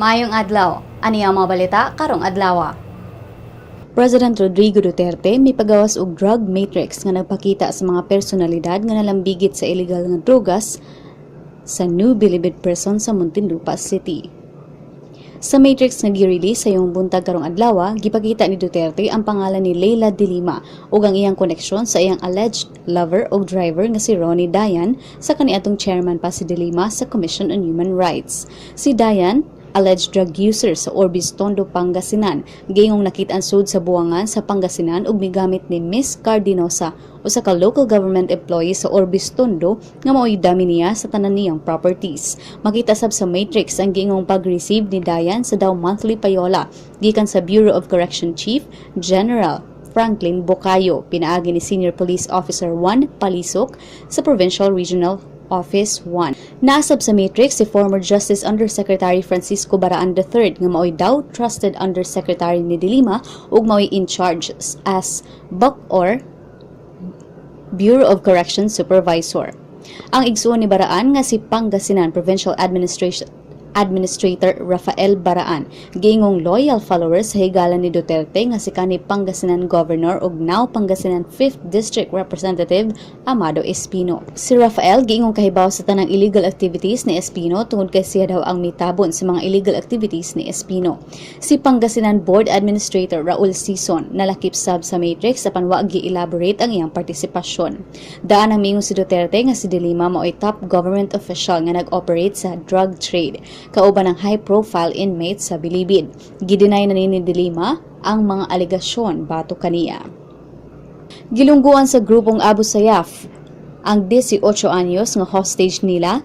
Maayong adlaw, ani ang mga balita karong adlaw. President Rodrigo Duterte may pagawas og drug matrix nga nagpakita sa mga personalidad nga nalambigit sa illegal nga drogas sa New Bilibid Prison sa Muntinlupa City. Sa matrix nga gi-release sa yung buntag karong adlaw, gipakita ni Duterte ang pangalan ni Leila de Lima ug ang iyang koneksyon sa iyang alleged lover o driver nga si Ronnie Dayan sa kaniadtong chairman pa si de Lima sa Commission on Human Rights. Si Dayan alleged drug user sa Orbis Tondo, Pangasinan. Gayong nakitaan sud sa buwangan sa Pangasinan ug migamit ni Miss Cardinosa o sa ka local government employee sa Orbis Tondo nga mao'y dami niya sa tanan niyang properties. Makita sab sa Matrix ang gingong pag-receive ni Dayan sa daw monthly payola gikan sa Bureau of Correction Chief General Franklin Bocayo, pinaagi ni Senior Police Officer 1 Palisok sa Provincial Regional Office 1. Nasab sa matrix si former Justice Undersecretary Francisco Baraan III nga maoy daw trusted Undersecretary ni Dilima ug maoy in charge as BOC or Bureau of Corrections Supervisor. Ang igsuon ni Baraan nga si Pangasinan Provincial Administration Administrator Rafael Baraan, gingong loyal followers sa higalan ni Duterte nga si kanhi Pangasinan Governor ug now Pangasinan 5th District Representative Amado Espino. Si Rafael gingong kahibaw sa tanang illegal activities ni Espino tungod kay siya daw ang mitabon sa mga illegal activities ni Espino. Si Pangasinan Board Administrator Raul Sison nalakip sab sa Matrix apan wa gi-elaborate ang iyang partisipasyon. Daan ang mingon si Duterte nga si Dilima mao'y top government official nga nag-operate sa drug trade kauban ng high-profile inmates sa Bilibid. Gidinay na ni Dilima ang mga alegasyon bato kaniya. Gilungguan sa grupong Abu Sayyaf ang 18 anyos nga hostage nila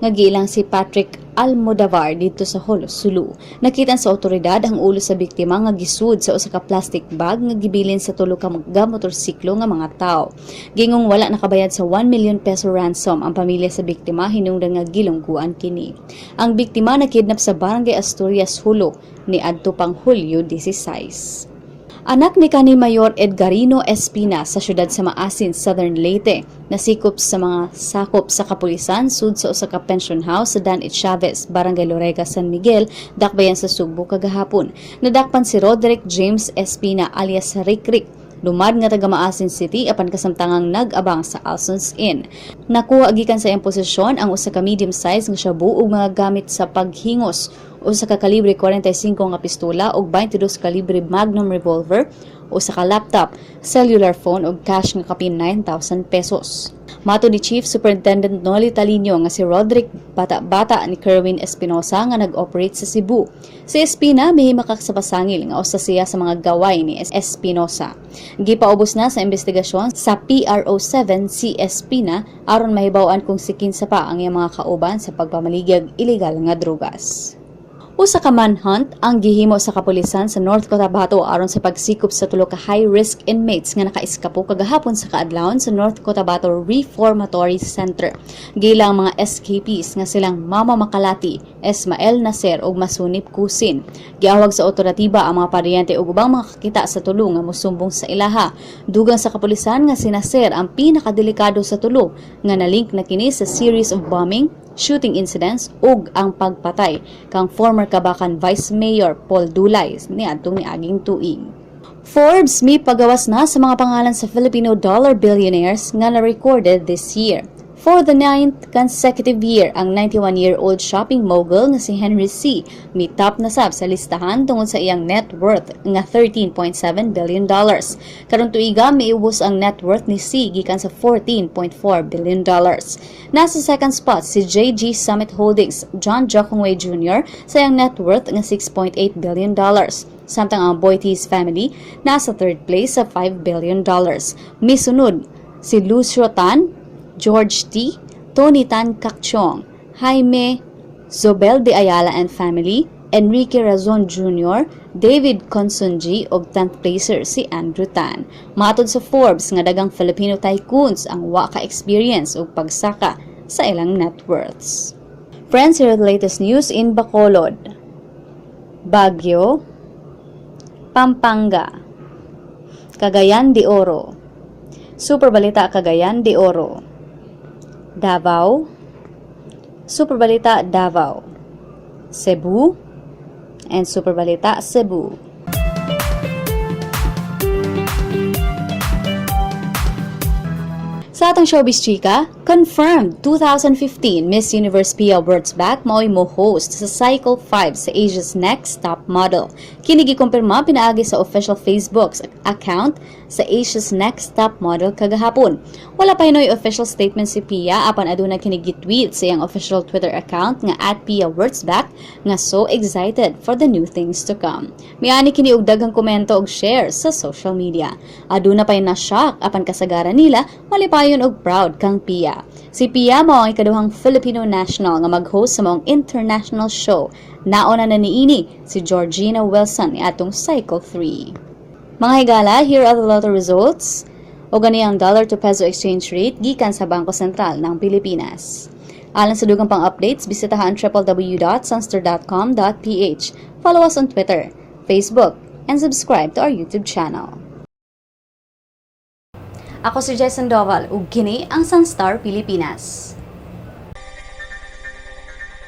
nga giilang si Patrick Almodavar dito sa Holos, Sulu. Nakitan sa otoridad ang ulo sa biktima nga gisud sa usa ka plastic bag nga gibilin sa tulo ka mga motorsiklo nga mga tao. Gingong wala nakabayad sa 1 million peso ransom ang pamilya sa biktima hinungdan nga gilungguan kini. Ang biktima nakidnap sa Barangay Asturias, Hulo ni adto pang Hulyo 16. Anak ni kani Mayor Edgarino Espina sa syudad sa Maasin, Southern Leyte, nasikop sa mga sakop sa kapulisan sud sa usa ka pension house sa Dan It Chavez, Barangay Lorega, San Miguel, dakbayan sa Sugbo kagahapon. Nadakpan si Roderick James Espina alias Rikrik Lumad nga taga Maasin City apan kasamtangang nag-abang sa Alsons Inn. Nakuha gikan sa iyang posisyon ang usa ka medium size nga shabu ug mga gamit sa paghingos usa ka kalibre 45 nga pistola ug 22 kalibre Magnum revolver, usa ka laptop, cellular phone ug cash nga kapin 9,000 pesos. Mato ni Chief Superintendent Noli Talino nga si Roderick bata-bata ni Kerwin Espinosa nga nag-operate sa Cebu. Si Espina mihimakak sa pasangil nga usa siya sa mga gaway ni Espinosa. Gipaubos na sa investigasyon sa PRO7 si Espina aron mahibaw-an kung si kinsa pa ang iyang mga kauban sa pagpamaligag ilegal nga drogas. Usa ka manhunt ang gihimo sa kapulisan sa North Cotabato aron sa pagsikop sa tulo ka high-risk inmates nga nakaiskapo kagahapon sa kaadlawon sa North Cotabato Reformatory Center. Gila ang mga escapees nga silang Mama Makalati, Esmael Naser ug Masunip Kusin. Giawag sa otoratiba ang mga paryente ug ubang mga kakita sa tulo nga mosumbong sa ilaha. Dugang sa kapulisan nga si Naser ang pinakadelikado sa tulo nga nalink na kini sa series of bombing shooting incidents ug ang pagpatay kang former Kabakan Vice Mayor Paul Dulay ni adtong niaging tuig. Forbes may pagawas na sa mga pangalan sa Filipino dollar billionaires nga na-recorded this year. For the ninth consecutive year, ang 91-year-old shopping mogul nga si Henry C. may top na sa listahan tungod sa iyang net worth nga 13.7 billion dollars. Karong tuiga miubos ang net worth ni C gikan sa 14.4 billion dollars. Nasa second spot si JG Summit Holdings, John Jokongwei Jr. sa iyang net worth nga 6.8 billion dollars. Samtang ang Boites family nasa third place sa 5 billion dollars. Misunod si Lucio Tan, George T., Tony Tan Cacchong, Jaime Zobel de Ayala and family, Enrique Razon Jr., David Consunji ug 10th placer si Andrew Tan. Matod sa Forbes nga dagang Filipino tycoons ang wa ka experience ug pagsaka sa ilang net worths. Friends, here the latest news in Bacolod. Baguio, Pampanga, Cagayan de Oro, Super Balita Cagayan de Oro, Davao, Super Balita Davao, Cebu, and Super Balita Cebu. Sa atong showbiz chika, confirmed 2015 Miss Universe Pia Wurzbach mao'y mo host sa Cycle 5 sa Asia's Next Top Model. Kinigi kumpirma pinaagi sa official Facebook account sa Asia's Next Top Model kagahapon. Wala pa hinoy official statement si Pia apan aduna kinigi tweet sa iyang official Twitter account nga at Pia Wurzbach nga so excited for the new things to come. Miani kini og daghang komento og share sa social media. Aduna pa na shock apan kasagaran nila malipayon og proud kang Pia. Si Pia mao ang ikaduhang Filipino national nga mag-host sa maong international show. Nauna na niini si Georgina Wilson ni atong Cycle 3. Mga higala, here are the lotto results o gani ang dollar to peso exchange rate gikan sa Bangko Sentral ng Pilipinas. Alang sa dugang pang updates, bisitahan www.sunster.com.ph. Follow us on Twitter, Facebook, and subscribe to our YouTube channel. Ako si Jess Sandoval ug kini ang Sunstar Pilipinas.